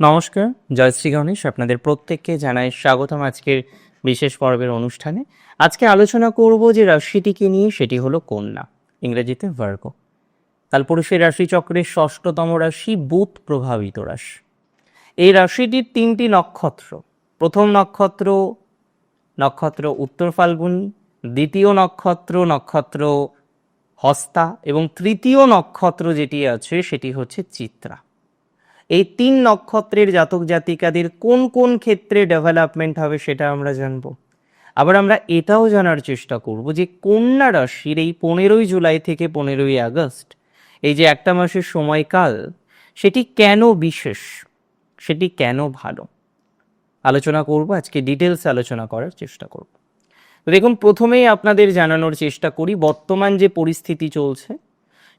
নমস্কার, জয় শ্রী গণেশ। আপনাদের প্রত্যেককে জানাই স্বাগতম আজকের বিশেষ পর্বের অনুষ্ঠানে। আজকে আলোচনা করব যে রাশিটিকে নিয়ে, সেটি হলো কন্যা, ইংরেজিতে ভার্গ। কালপুরুষের রাশিচক্রের ষষ্ঠতম রাশি বুধ প্রভাবিত রাশি। এই রাশিটির তিনটি নক্ষত্র। প্রথম নক্ষত্র নক্ষত্র উত্তর ফাল্গুনী, দ্বিতীয় নক্ষত্র নক্ষত্র হস্তা, এবং তৃতীয় নক্ষত্র যেটি আছে, সেটি হচ্ছে চিত্রা। এই তিন নক্ষত্রের জাতক জাতিকাদের কোন কোন ক্ষেত্রে ডেভেলপমেন্ট হবে সেটা আমরা জানব। আবার আমরা এটাও জানার চেষ্টা করব যে কন্যা রাশির এই পনেরোই জুলাই থেকে পনেরোই আগস্ট, এই যে একটা মাসের সময়কাল, সেটি কেন বিশেষ? সেটি কেন ভালো? আলোচনা করব, আজকে ডিটেলস আলোচনা করার চেষ্টা করব। দেখুন, প্রথমেই আপনাদের জানানোর চেষ্টা করি, বর্তমান যে পরিস্থিতি চলছে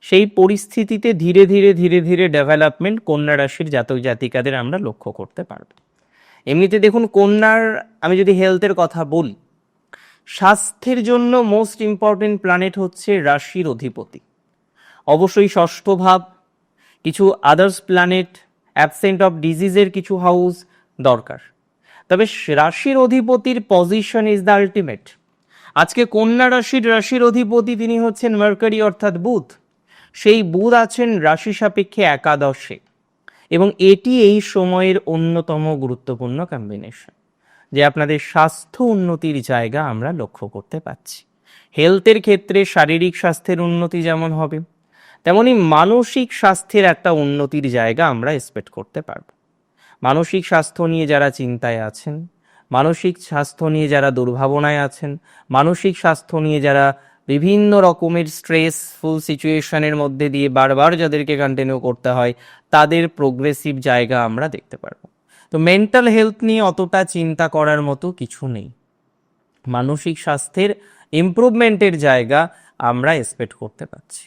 সেই পরিস্থিতিতে ধীরে ধীরে ধীরে ধীরে ডেভেলপমেন্ট কন্যা রাশির জাতক জাতিকাদের আমরা লক্ষ্য করতে পারব। এমনিতে দেখুন, কন্যার, আমি যদি হেলথের কথা বলি, স্বাস্থ্যের জন্য মোস্ট ইম্পর্টেন্ট প্ল্যানেট হচ্ছে রাশির অধিপতি। অবশ্যই ষষ্ঠ ভাব, কিছু আদার্স প্ল্যানেট অ্যাবসেন্ট অফ ডিজিজের কিছু হাউস দরকার। তবে রাশির অধিপতির পজিশন ইজ দ্য আলটিমেট আজকে কন্যা রাশির রাশির অধিপতি তিনি হচ্ছেন মার্কারি অর্থাৎ বুধ। সেই বুধ আছেন রাশি সাপেক্ষে একাদশে। এবং এটি এই সময়ের অন্যতম গুরুত্বপূর্ণ কম্বিনেশন যে আপনাদের স্বাস্থ্য উন্নতির জায়গা আমরা লক্ষ্য করতে পাচ্ছি হেলথের ক্ষেত্রে শারীরিক স্বাস্থ্যের উন্নতি যেমন হবে, তেমনি মানসিক স্বাস্থ্যের একটা উন্নতির জায়গা আমরা এক্সপেক্ট করতে পারব। মানসিক স্বাস্থ্য নিয়ে যারা চিন্তায় আছেন, মানসিক স্বাস্থ্য নিয়ে যারা দুর্ভাবনায় আছেন, মানসিক স্বাস্থ্য নিয়ে যারা বিভিন্ন রকমের স্ট্রেসফুল সিচুয়েশনের মধ্যে দিয়ে বারবার যাদেরকে কন্টিনিউ করতে হয়, তাদের প্রোগ্রেসিভ জায়গা আমরা দেখতে পারব। তো মেন্টাল হেলথ নিয়ে অতটা চিন্তা করার মতো কিছু নেই। মানসিক স্বাস্থ্যের ইমপ্রুভমেন্টের জায়গা আমরা এক্সপেক্ট করতে পারছি।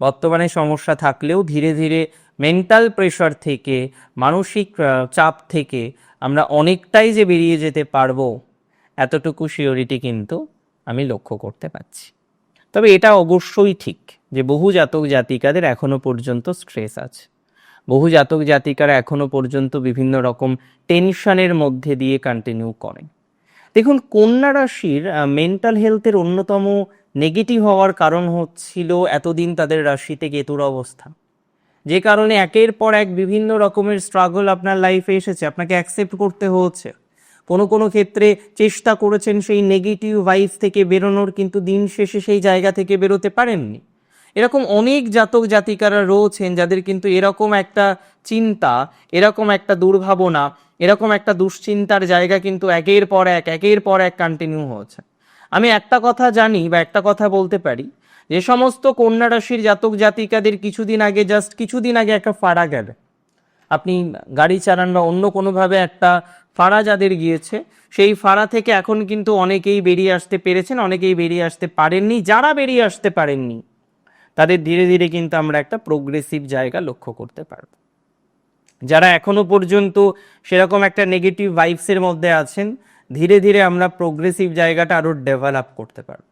বর্তমানে সমস্যা থাকলেও ধীরে ধীরে মেন্টাল প্রেশার থেকে, মানসিক চাপ থেকে আমরা অনেকটাই যে বেরিয়ে যেতে পারব, এতটুকু শিওরিটি কিন্তু আমি লক্ষ্য করতে পারছি। তবে এটা অবশ্যই ঠিক যে বহু জাতক জাতিকাদের এখনও পর্যন্ত স্ট্রেস আছে। বহু জাতক জাতিকারা এখনও পর্যন্ত বিভিন্ন রকম টেনশনের মধ্যে দিয়ে কন্টিনিউ করেন। দেখুন, কন্যা রাশির মেন্টাল হেলথের অন্যতম নেগেটিভ হওয়ার কারণ হচ্ছিল এতদিন তাদের রাশিতে কেতুর অবস্থা। যে কারণে একের পর এক বিভিন্ন রকমের স্ট্রাগল আপনার লাইফে এসেছে, আপনাকে অ্যাকসেপ্ট করতে হচ্ছে। কোনো কোনো ক্ষেত্রে চেষ্টা করেছেন সেই নেগেটিভ ভাইস থেকে বেরোনোর, কিন্তু দিন শেষে সেই জায়গা থেকে বেরোতে পারেননি। এরকম অনেক জাতক জাতিকারা রয়েছেন যাদের কিন্তু এরকম একটা চিন্তা, এরকম একটা দুর্ভাবনা, এরকম একটা দুশ্চিন্তার জায়গা কিন্তু একের পর এক, একের পর এক কন্টিনিউ হচ্ছে আমি একটা কথা জানি বা একটা কথা বলতে পারি, যে সমস্ত কন্যা রাশির জাতক জাতিকাদের কিছুদিন আগে জাস্ট কিছুদিন আগে একটা ফাড়া গেল। আপনি গাড়ি চালান বা অন্য কোনোভাবে একটা ফাড়া যাদের গিয়েছে, সেই ফাড়া থেকে এখন কিন্তু অনেকেই বেরিয়ে আসতে পেরেছেন, অনেকেই বেরিয়ে আসতে পারেননি, যারা বেরিয়ে আসতে পারেননি, তাদের ধীরে ধীরে কিন্তু আমরা একটা প্রোগ্রেসিভ জায়গা লক্ষ্য করতে পারব। যারা এখনও পর্যন্ত সেরকম একটা নেগেটিভ ভাইবসের মধ্যে আছেন, ধীরে ধীরে আমরা প্রোগ্রেসিভ জায়গাটা আরও ডেভেলপ করতে পারব।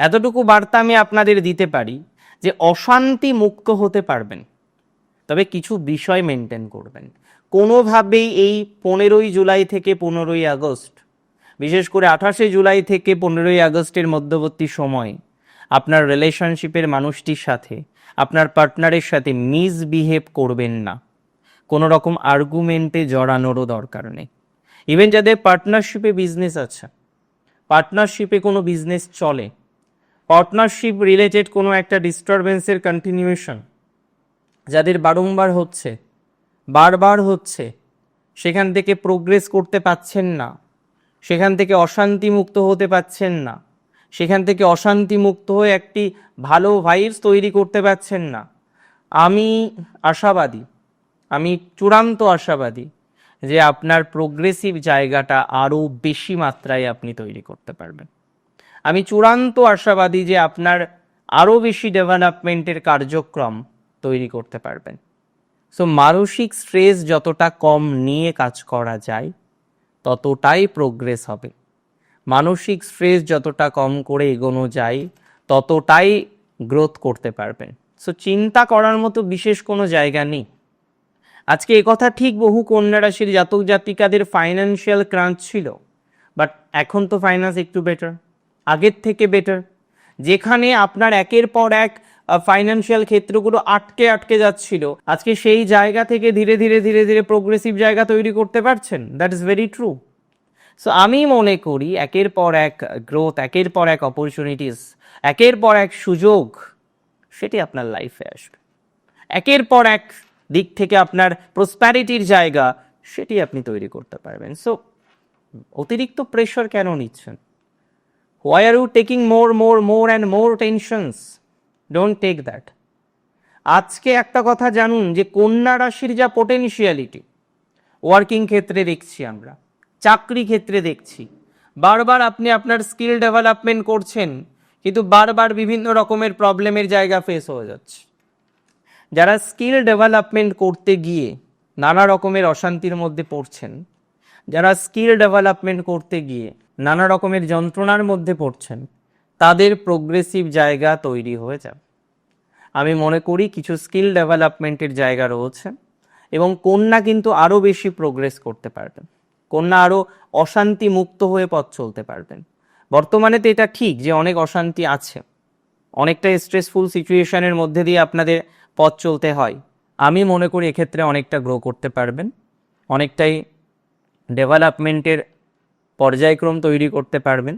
এতটুকু বার্তা আমি আপনাদের দিতে পারি যে অশান্তি মুক্ত হতে পারবেন, তবে কিছু বিষয় মেনটেন করবেন। কোনোভাবেই এই পনেরোই জুলাই থেকে পনেরোই আগস্ট, বিশেষ করে আঠাশে জুলাই থেকে পনেরোই আগস্টের মধ্যবর্তী সময়, আপনার রিলেশনশিপের মানুষটির সাথে, আপনার পার্টনারের সাথে মিসবিহেভ করবেন না। কোনো রকম আর্গুমেন্টে জড়ানোরও দরকার নেই। ইভেন যাদের পার্টনারশিপে বিজনেস আছে পার্টনারশিপে কোনো বিজনেস চলে পার্টনারশিপ রিলেটেড কোনো একটা ডিস্টারবেন্সের কন্টিনিউয়েশন যাদের বারংবার হচ্ছে বারবার হচ্ছে। সেখান থেকে প্রোগ্রেস করতে পাচ্ছেন না। সেখান থেকে অশান্তি মুক্ত হতে পাচ্ছেন না। সেখান থেকে অশান্তি মুক্ত হয়ে একটি ভালো ভাইবস তৈরি করতে পারছেন না। আমি আশাবাদী, আমি চূড়ান্ত আশাবাদী যে আপনার প্রোগ্রেসিভ জায়গাটা আরও বেশি মাত্রায় আপনি তৈরি করতে পারবেন। আমি চূড়ান্ত আশাবাদী যে আপনার আরও বেশি ডেভেলপমেন্টের কার্যক্রম তৈরি করতে পারবেন। সো মানসিক স্ট্রেস যতটা কম নিয়ে কাজ করা যায়, ততটাই প্রোগ্রেস হবে। মানসিক স্ট্রেস যতটা কম করে এগোনো যায়, ততটাই গ্রোথ করতে পারবেন। সো চিন্তা করার মতো বিশেষ কোনো জায়গা নেই। আজকে কথা ঠিক বহু কন্যা রাশির জাতক জাতিকাদের ফাইন্যান্সিয়াল ক্রাঞ্চ ছিল বাট এখন তো ফাইন্যান্স একটু বেটার আগের থেকে বেটার যেখানে আপনার একের পর এক ফাইন্যান্সিয়াল ক্ষেত্রগুলো আটকে আটকে যাচ্ছিল। আজকে সেই জায়গা থেকে ধীরে ধীরে ধীরে ধীরে প্রোগ্রেসিভ জায়গা তৈরি করতে পারছেন? That is very true so আমি মনে করি একের পর এক গ্রোথ একের পর এক অপরচুনিটিস একের পর এক সুযোগ, সেটি আপনার লাইফে আসবে। একের পর এক দিক থেকে আপনার প্রসপ্যারিটির জায়গা, সেটি আপনি তৈরি করতে পারবেন। সো অতিরিক্ত প্রেশার কেন নিচ্ছেন? Why are you taking more more more and more tensions don't take that আজকে একটা কথা জানুন যে কন্যা রাশির যা পোটেনশিয়ালিটি ওয়ার্কিং ক্ষেত্রে দেখছি আমরা, চাকরি ক্ষেত্রে দেখছি, বারবার আপনি আপনার স্কিল ডেভেলপমেন্ট করছেন, কিন্তু বারবার বিভিন্ন রকমের প্রবলেমের জায়গা ফেস হয়ে যাচ্ছে। যারা স্কিল ডেভেলপমেন্ট করতে গিয়ে নানা রকমের অশান্তির মধ্যে পড়ছেন, যারা স্কিল ডেভেলপমেন্ট করতে গিয়ে নানা রকমের যন্ত্রণার মধ্যে পড়ছেন তাদের প্রোগ্রেসিভ জায়গা তৈরি হয়ে যাবে। আমি মনে করি কিছু স্কিল ডেভেলপমেন্টের জায়গা রয়েছে এবং কন্যা কিন্তু আরও বেশি প্রোগ্রেস করতে পারবেন। কন্যা আরও অশান্তি মুক্ত হয়ে পথ চলতে পারবেন। বর্তমানে তো এটা ঠিক যে অনেক অশান্তি আছে। অনেকটা স্ট্রেসফুল সিচুয়েশনের মধ্যে দিয়ে আপনাদের পথ চলতে হয়। আমি মনে করি এক্ষেত্রে অনেকটা গ্রো করতে পারবেন। অনেকটাই ডেভেলপমেন্টের পর্যায়ক্রম তৈরি করতে পারবেন।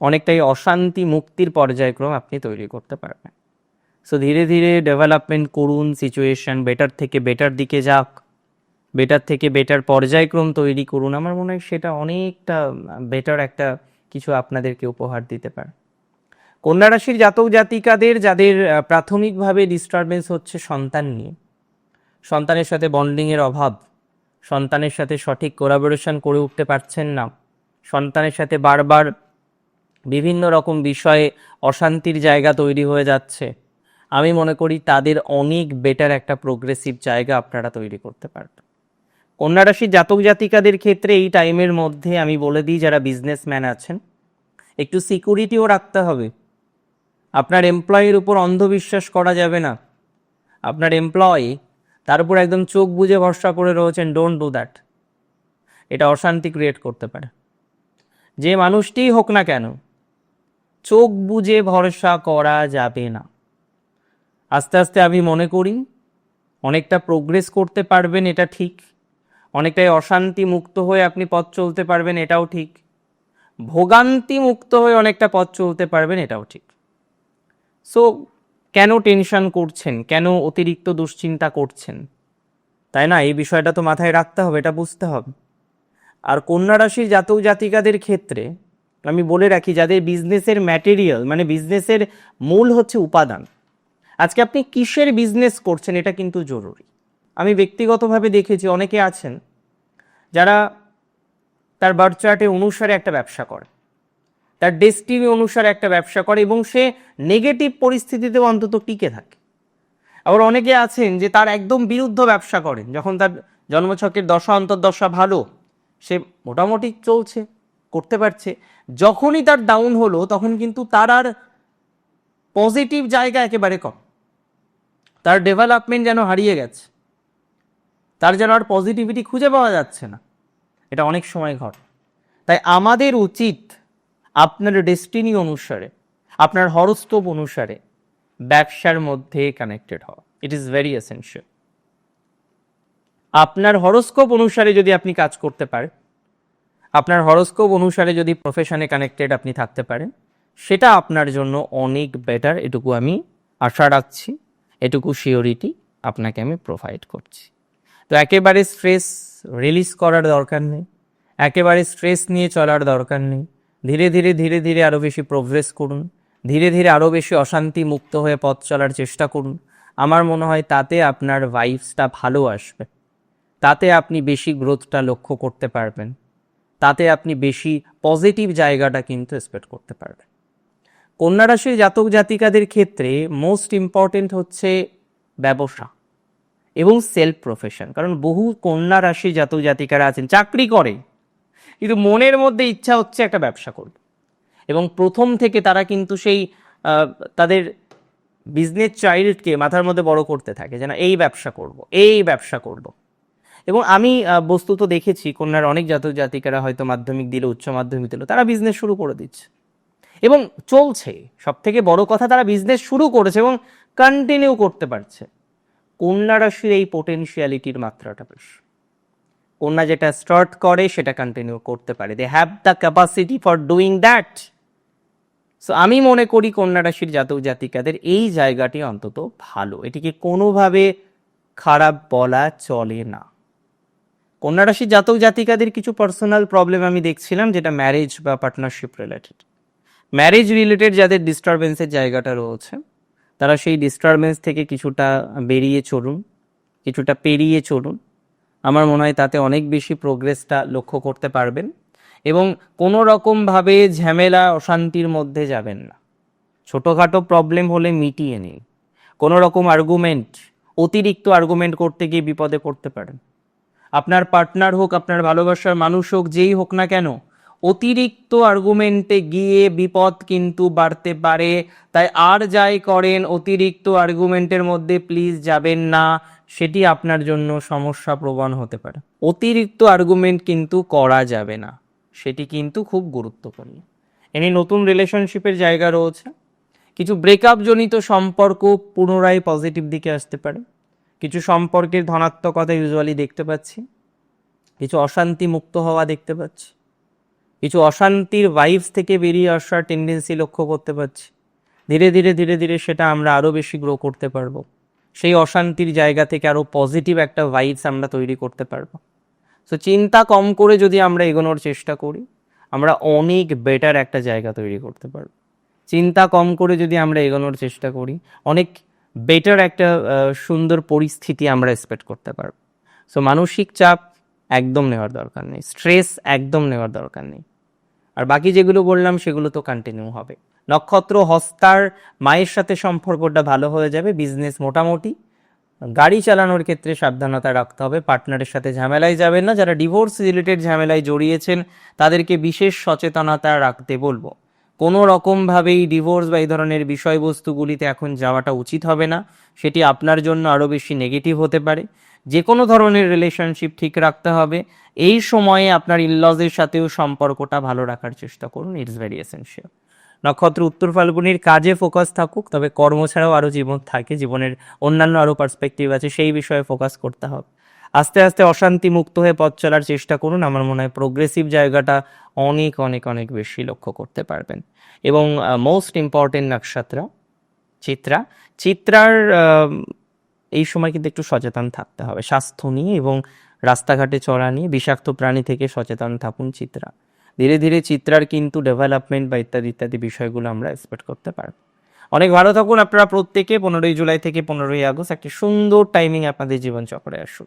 অনেকটাই অশান্তি মুক্তির পর্যায়ক্রম আপনি তৈরি করতে পারবেন। সো ধীরে ধীরে ডেভেলপমেন্ট করুন সিচুয়েশন বেটার থেকে বেটার দিকে যাক বেটার থেকে বেটার পর্যায়ক্রম তৈরি করুন। আমার মনে হয় সেটা অনেকটা বেটার একটা কিছু আপনাদেরকে উপহার দিতে পারে। কন্যা রাশির জাতক জাতিকাদের যাদের প্রাথমিকভাবে ডিস্টারবেন্স হচ্ছে সন্তান নিয়ে। সন্তানের সাথে বন্ডিংয়ের অভাব, সন্তানের সাথে সঠিক কোলাবোরেশন করে উঠতে পারছেন না, সন্তানের সাথে বারবার বিভিন্ন রকম বিষয়ে অশান্তির জায়গা তৈরি হয়ে যাচ্ছে। আমি মনে করি তাদের অনেক বেটার একটা প্রোগ্রেসিভ জায়গা আপনারা তৈরি করতে পারবেন। কন্যা রাশির জাতক জাতিকাদের ক্ষেত্রে এই টাইমের মধ্যে আমি বলে দিই, যারা বিজনেসম্যান আছেন, একটু সিকিউরিটিও রাখতে হবে। আপনার এমপ্লয়ের উপর অন্ধবিশ্বাস করা যাবে না। আপনার এমপ্লয় তার উপর একদম চোখ বুজে ভরসা করে রয়েছেন ডোন্ট ডু দ্যাট এটা অশান্তি ক্রিয়েট করতে পারে। যে মানুষটিই হোক না কেন চোখ বুজে ভরসা করা যাবে না। আস্তে আস্তে আমি মনে করি, অনেকটা প্রোগ্রেস করতে পারবেন, এটা ঠিক। অনেকটাই অশান্তি মুক্ত হয়ে আপনি পথ চলতে পারবেন, এটাও ঠিক। ভোগান্তি মুক্ত হয়ে অনেকটা পথ চলতে পারবেন, এটাও ঠিক। সো কেন টেনশন করছেন? কেন অতিরিক্ত দুশ্চিন্তা করছেন? তাই না? এই বিষয়টা তো মাথায় রাখতে হবে, এটা বুঝতে হবে। আর কন্যা রাশির জাতক জাতিকাদের ক্ষেত্রে আমি বলে রাখি, যাদের বিজনেসের ম্যাটেরিয়াল মানে বিজনেসের মূল হচ্ছে উপাদান। আজকে আপনি কিসের বিজনেস করছেন এটা কিন্তু জরুরি। আমি ব্যক্তিগতভাবে দেখেছি, অনেকে আছেন যারা তার বার্থ চার্টে অনুসারে একটা ব্যবসা করে, তার ডেস্টিনি অনুসারে একটা ব্যবসা করে এবং সে নেগেটিভ পরিস্থিতিতেও অন্তত টিকে থাকে। আবার অনেকে আছেন যে তার একদম বিরুদ্ধ ব্যবসা করেন, যখন তার জন্মছকের দশা, অন্তর্দশা ভালো, সে মোটামুটি চলছে। করতে পারছে। যখনই তার ডাউন হলো, তখন কিন্তু তার আর পজিটিভ জায়গা একেবারে কম। তার ডেভেলপমেন্ট যেন হারিয়ে গেছে। তার যেন আর পজিটিভিটি খুঁজে পাওয়া যাচ্ছে না। এটা অনেক সময় ঘটে। তাই আমাদের উচিত আপনার ডেস্টিনি অনুসারে, আপনার হরস্তোপ অনুসারে ব্যবসার মধ্যে কানেক্টেড হওয়া। ইট ইজ ভেরি এসেনশিয়াল আপনার হরস্কোপ অনুসারে যদি আপনি কাজ করতে পারেন আপনার হরস্কোপ অনুসারে যদি প্রফেশনে কানেক্টেড আপনি থাকতে পারেন, সেটা আপনার জন্য অনেক বেটার এটুকু আমি আশা রাখছি, এটুকু শিওরিটি আপনাকে আমি প্রোভাইড করছি। তো একেবারে স্ট্রেস রিলিজ করার দরকার নেই, একেবারে স্ট্রেস নিয়ে চলার দরকার নেই, ধীরে ধীরে ধীরে ধীরে আরও বেশি প্রোগ্রেস করুন, ধীরে ধীরে আরও বেশি অশান্তি মুক্ত হয়ে পথ চলার চেষ্টা করুন। আমার মনে হয় তাতে আপনার ভাইবসটা ভালো আসবে, তাতে আপনি বেশি গ্রোথটা লক্ষ্য করতে পারবেন। তাতে আপনি বেশি পজিটিভ জায়গাটা কিন্তু এক্সপেক্ট করতে পারবেন। কন্যা রাশির জাতক জাতিকাদের ক্ষেত্রে মোস্ট ইম্পর্টেন্ট হচ্ছে ব্যবসা এবং সেলফ প্রফেশন কারণ বহু কন্যা রাশির জাতক জাতিকারা আছেন, চাকরি করে, কিন্তু মনের মধ্যে ইচ্ছা হচ্ছে একটা ব্যবসা করবে। এবং প্রথম থেকে তারা কিন্তু সেই তাদের বিজনেস চাইল্ডকে মাথার মধ্যে বড় করতে থাকে যেন এই ব্যবসা করব, এই ব্যবসা করব। এবং আমি বস্তুত দেখেছি, কন্যার অনেক জাতক জাতিকারা হয়তো মাধ্যমিক দিল, উচ্চ মাধ্যমিক দিল, তারা বিজনেস শুরু করে দিচ্ছে। এবং চলছে সব থেকে বড় কথা, তারা বিজনেস শুরু করেছে এবং কন্টিনিউ করতে পারছে। কন্যা রাশির এই পোটেনশিয়ালিটির মাত্রাটা বেশ। কন্যা যেটা স্টার্ট করে, সেটা কন্টিনিউ করতে পারে। They have the capacity for doing that so আমি মনে করি কন্যা রাশির জাতক জাতিকাদের এই জায়গাটি অন্তত ভালো। এটিকে কোনোভাবে খারাপ বলা চলে না। কন্যা রাশির জাতক জাতিকাদের কিছু পার্সোনাল প্রবলেম আমি দেখছিলাম, যেটা ম্যারেজ বা পার্টনারশিপ রিলেটেড ম্যারেজ রিলেটেড যাদের ডিস্টারবেন্সের জায়গাটা রয়েছে, তারা সেই ডিস্টারবেন্স থেকে কিছুটা বেরিয়ে চলুন, কিছুটা পেরিয়ে চলুন। আমার মনে হয় তাতে অনেক বেশি প্রোগ্রেসটা লক্ষ্য করতে পারবেন এবং কোনো রকমভাবে ঝামেলা, অশান্তির মধ্যে যাবেন না। ছোটোখাটো প্রবলেম হলে মিটিয়ে নিন। কোনো রকম আর্গুমেন্ট অতিরিক্ত আর্গুমেন্ট করতে গিয়ে বিপদে পড়তে পারেন। আপনার পার্টনার হোক, আপনার ভালোবাসার মানুষ হোক, যেই হোক না কেন, অতিরিক্ত আর্গুমেন্টে গিয়ে বিপদ কিন্তু বাড়তে পারে। তাই আর যাই করেন, অতিরিক্ত আর্গুমেন্টের মধ্যে প্লিজ যাবেন না, সেটি আপনার জন্য সমস্যা প্রবণ হতে পারে। অতিরিক্ত আর্গুমেন্ট কিন্তু করা যাবে না, সেটি কিন্তু খুব গুরুত্বপূর্ণ। এনি নতুন রিলেশনশিপের জায়গা রয়েছে, কিছু ব্রেকআপ জনিত সম্পর্ক পুনরায় পজিটিভ দিকে আসতে পারে। কিছু সম্পর্কের ধনাত্মকতা ইউজুয়ালি দেখতে পাচ্ছি। কিছু অশান্তি মুক্ত হওয়া দেখতে পাচ্ছি। কিছু অশান্তির ভাইবস থেকে বেরিয়ে আসার টেন্ডেন্সি লক্ষ্য করতে পারছি ধীরে ধীরে ধীরে ধীরে সেটা আমরা আরও বেশি গ্রো করতে পারব। সেই অশান্তির জায়গা থেকে আরও পজিটিভ একটা ভাইবস আমরা তৈরি করতে পারব। সো চিন্তা কম করে যদি আমরা এগোনোর চেষ্টা করি, আমরা অনেক বেটার একটা জায়গা তৈরি করতে পারব। চিন্তা কম করে যদি আমরা এগোনোর চেষ্টা করি, অনেক বেটার একটা সুন্দর পরিস্থিতি আমরা এক্সপেক্ট করতে পারব। সো মানসিক চাপ একদম নেওয়ার দরকার নেই। স্ট্রেস একদম নেওয়ার দরকার নেই। আর বাকি যেগুলো বললাম, সেগুলো তো কন্টিনিউ হবে। নক্ষত্র, হস্তার, মায়ের সাথে সম্পর্কটা ভালো হয়ে যাবে বিজনেস মোটামুটি। গাড়ি চালানোর ক্ষেত্রে সাবধানতা রাখতে হবে। পার্টনারের সাথে ঝামেলায় যাবেন না। যারা ডিভোর্স রিলেটেড ঝামেলায় জড়িয়েছেন, তাদেরকে বিশেষ সচেতনতা রাখতে বলব। কোনো রকমভাবেই ডিভোর্স বা এই ধরনের বিষয়বস্তুগুলিতে এখন যাওয়াটা উচিত হবে না। সেটি আপনার জন্য আরও বেশি নেগেটিভ হতে পারে। যে কোনো ধরনের রিলেশনশিপ ঠিক রাখতে হবে। এই সময়ে আপনার ইনলজের সাথেও সম্পর্কটা ভালো রাখার চেষ্টা করুন। ইটস ভেরি এসেন্সিয়াল নক্ষত্র উত্তর ফাল্গুনির কাজে ফোকাস থাকুক, তবে কর্ম ছাড়াও আরও জীবন থাকে। জীবনের অন্যান্য আরও পার্সপেক্টিভ আছে, সেই বিষয়ে ফোকাস করতে হবে। আস্তে আস্তে অশান্তি মুক্ত হয়ে পথ চলার চেষ্টা করুন। আমার মনে হয় প্রোগ্রেসিভ জায়গাটা অনেক অনেক অনেক বেশি লক্ষ্য করতে পারবেন। এবং মোস্ট ইম্পর্টেন্ট নক্ষত্র চিত্রা। চিত্রার এই সময় কিন্তু একটু সচেতন থাকতে হবে। স্বাস্থ্য নিয়ে এবং রাস্তাঘাটে চলা নিয়ে বিষাক্ত প্রাণী থেকে সচেতন থাকুন চিত্রা। ধীরে ধীরে চিত্রার কিন্তু ডেভেলপমেন্ট বা ইত্যাদি ইত্যাদি বিষয়গুলো আমরা এক্সপেক্ট করতে পারব। অনেক ভালো থাকুন। আপনারা প্রত্যেকে পনেরোই জুলাই থেকে পনেরোই আগস্ট একটি সুন্দর টাইমিং আপনাদের জীবন চক্রে আসুন